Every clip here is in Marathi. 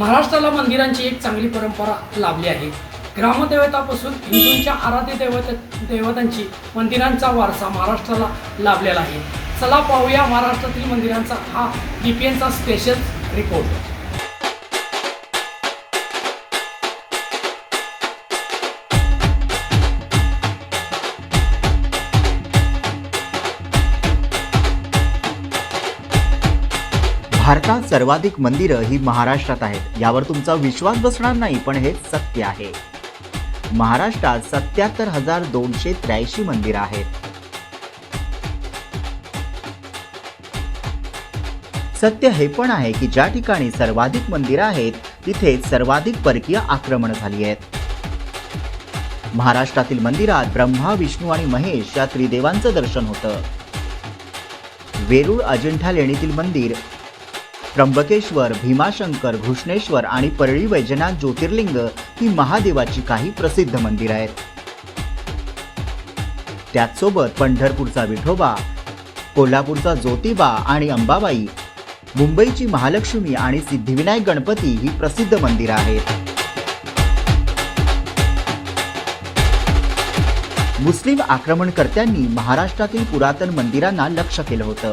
महाराष्ट्राला मंदिरांची एक चांगली परंपरा लाभली आहे. ग्रामदेवतापासून हिंदूंच्या आराध्य देवत देवतांची मंदिरांचा वारसा महाराष्ट्राला लाभलेला आहे. चला पाहूया महाराष्ट्रातील मंदिरांचा हा डीपीएनचा पी एनचा स्पेशल रिपोर्ट भारतात सर्वाधिक मंदिरं ही महाराष्ट्रात आहेत. यावर तुमचा विश्वास बसणार नाही पण हे सत्य आहे. महाराष्ट्रात सत्याहत्तर हजार दोनशे त्र्याऐंशी मंदिरं आहेत. सत्य हे पण आहे की ज्या ठिकाणी सर्वाधिक मंदिरं आहेत तिथेच सर्वाधिक परकीय आक्रमण झाली आहेत. महाराष्ट्रातील मंदिरात ब्रह्मा विष्णू आणि महेश या त्रिदेवांचं दर्शन होतं. वेरूळ अजिंठा लेणीतील मंदिर त्र्यंबकेश्वर भीमाशंकर घृष्णेश्वर आणि परळी वैजनाथ ज्योतिर्लिंग ही महादेवाची काही प्रसिद्ध मंदिरं आहेत. त्याचसोबत पंढरपूरचा विठोबा कोल्हापूरचा ज्योतिबा आणि अंबाबाई मुंबईची महालक्ष्मी आणि सिद्धिविनायक गणपती ही प्रसिद्ध मंदिरं आहेत. मुस्लिम आक्रमणकर्त्यांनी महाराष्ट्रातील पुरातन मंदिरांना लक्ष केलं होतं.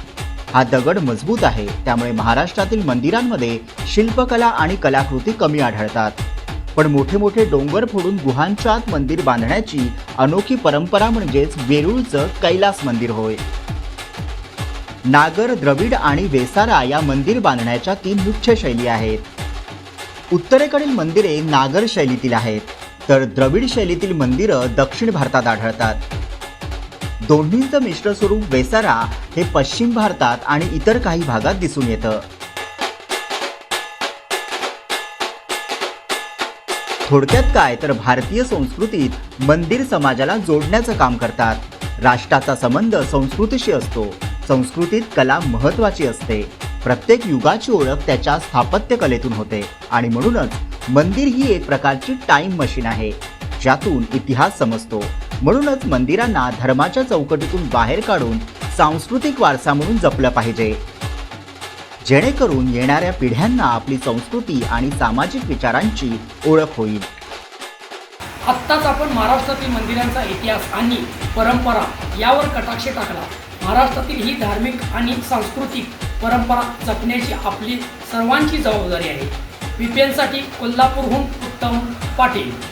हा दगड मजबूत आहे. त्यामुळे महाराष्ट्रातील मंदिरांमध्ये शिल्पकला आणि कलाकृती कमी आढळतात. पण मोठे मोठे डोंगर फोडून गुहांच्या आत मंदिर बांधण्याची अनोखी परंपरा म्हणजेच वेरूळचं कैलास मंदिर होय. नागर द्रविड आणि वेसारा या मंदिर बांधण्याच्या तीन मुख्य शैली आहेत. उत्तरेकडील मंदिरे नागर शैलीतील आहेत तर द्रविड शैलीतील मंदिरं दक्षिण भारतात आढळतात. दोन्हींचं मिश्र स्वरूप वेसारा हे पश्चिम भारतात आणि इतर काही भागात दिसून येतं. थोडक्यात काय तर भारतीय संस्कृतीत मंदिर समाजाला जोडण्याचं काम करतात. राष्ट्राचा संबंध संस्कृतीशी असतो. संस्कृतीत कला महत्वाची असते. प्रत्येक युगाची ओळख त्याच्या स्थापत्य कलेतून होते आणि म्हणूनच मंदिर ही एक प्रकारची टाइम मशीन आहे ज्यातून इतिहास समजतो. म्हणूनच मंदिरांना धर्माच्या चौकटीतून बाहेर काढून सांस्कृतिक वारसा म्हणून जपलं पाहिजे. जेणेकरून येणाऱ्या पिढ्यांना आपली संस्कृती आणि सामाजिक विचारांची ओळख होईल. आत्ताच आपण महाराष्ट्रातील मंदिरांचा इतिहास आणि परंपरा यावर कटाक्ष टाकला. महाराष्ट्रातील ही धार्मिक आणि सांस्कृतिक परंपरा जपण्याची आपली सर्वांची जबाबदारी आहे. व्ही कोल्हापूरहून उत्तम पाटील.